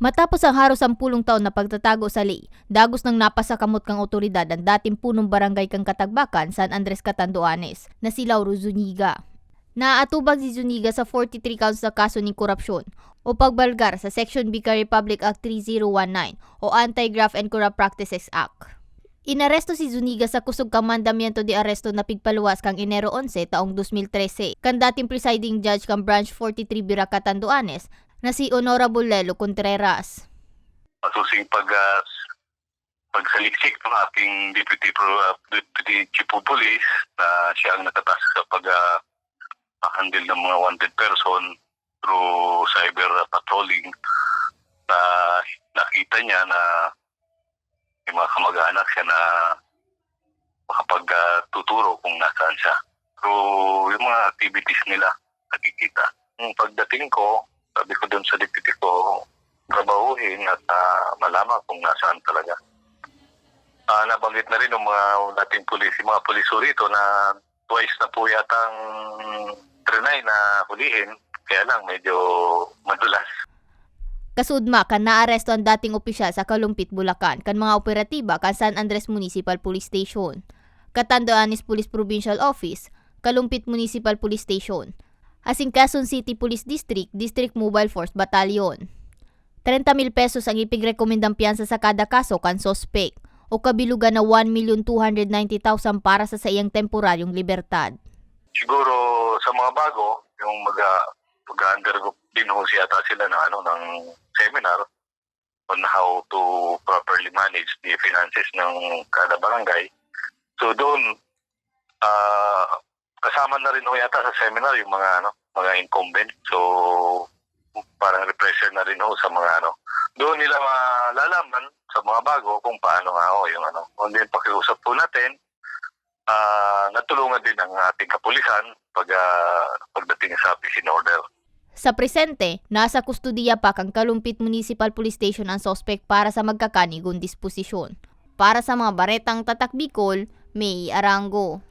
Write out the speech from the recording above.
Matapos ang haros sampulong taon na pagtatago sa lay, dagos ng napasakamot kang otoridad ang dating punong barangay kang Katagbakan, San Andres Catanduanes, na si Lauro Zuniga. Naaatubag si Zuniga sa 43 counts na kaso ng korupsyon o pagbalgar sa Section B ka Republic Act 3019 o Anti-Graft and Corrupt Practices Act. Inaresto si Zuniga sa kusog kang mandamiento de aresto na pigpaluwas kang Enero 11 taong 2013 kan dating presiding judge kang Branch 43 Bira Catanduanes na si Honorable Lelo Contreras. masusing pag uh, pagsaliksik ng ating Deputy, Pro, uh, Deputy Chief of Police na siya ang nakatask sa pag uh, handle ng mga wanted person through cyber patrolling na nakita niya na yung mga kamag-anak siya na makapagtuturo kung nasaan siya. Through yung mga activities nila nakikita. Yung pagdating ko, sabi ko dun sa deputy ko, trabahuhin at ah, malaman kung nasaan talaga. Ah, nabanggit na rin ng mga dating pulis, mga puliso rito na twice na po yatang trinay na hulihin, kaya lang medyo madulas. Kasudma kan naaresto ang dating opisyal sa Kalumpit, Bulacan kan mga operatiba kan San Andres Municipal Police Station. Catanduanes Police Provincial Office, Kalumpit Municipal Police Station. Asing Quezon City Police District, District Mobile Force Battalion. 30 mil pesos ang ipigrekomendang piyansa sa kada kaso kan sospek o kabilugan na 1,290,000 para sa sayang temporaryong libertad. Siguro sa mga bago, yung mag mag-undergo din ho yata sila ng ano ng seminar on how to properly manage the finances ng kada barangay. So doon ah kasama na rin ho yata sa seminar yung mga ano mga incumbent. So parang refresher na rin ho sa mga ano. Doon nila malalaman sa mga bago kung paano nga ho yung ano. Kung din pakiusap po natin ah natulungan din ang ating kapulisan pag ah, pagdating sa peace in order. Sa presente, nasa kustudiya pa kang Kalumpit Municipal Police Station ang sospek para sa magkakanigong disposisyon. Para sa mga baretang tatak Bicol, May Arango.